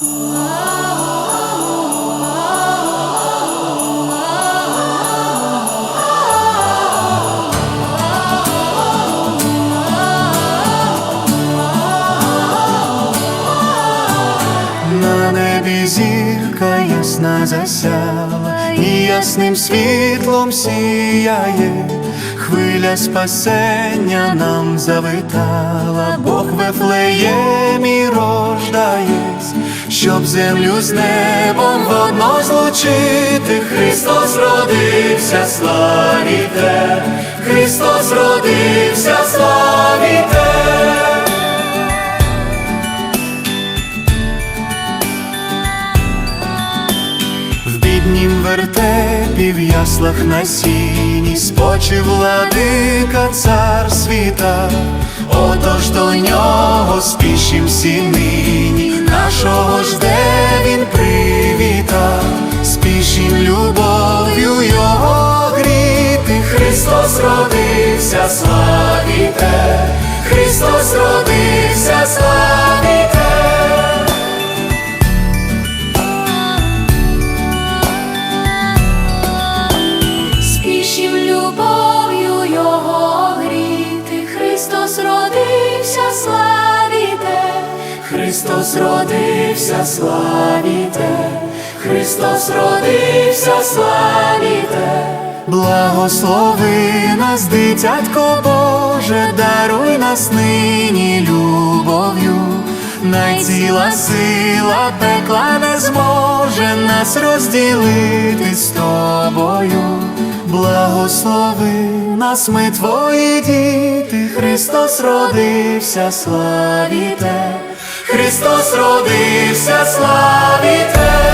На небі зірка ясна засяла, і ясним світлом сіяє, хвиля спасення нам завитала, Бог в Вифлеємі рождаєсь, щоб землю з небом водно злучити. Христос родився, славіте, Христос родився, славіте. В біднім вертепі в яслах на сіні спочив владика цар світа, отож до нього спішім всі нині, нашого жде він привіта, спішім любов'ю його гріти. Христос родився, славіте, Христос родився, славіте. Христос родився, славіте, Христос родився, славіте, благослови нас, дитятко Боже, даруй нас нині любов'ю, найціла сила пекла не зможе нас розділити з тобою. Благослови нас, ми твої діти, Христос родився, славіте, Христос родився, славіте.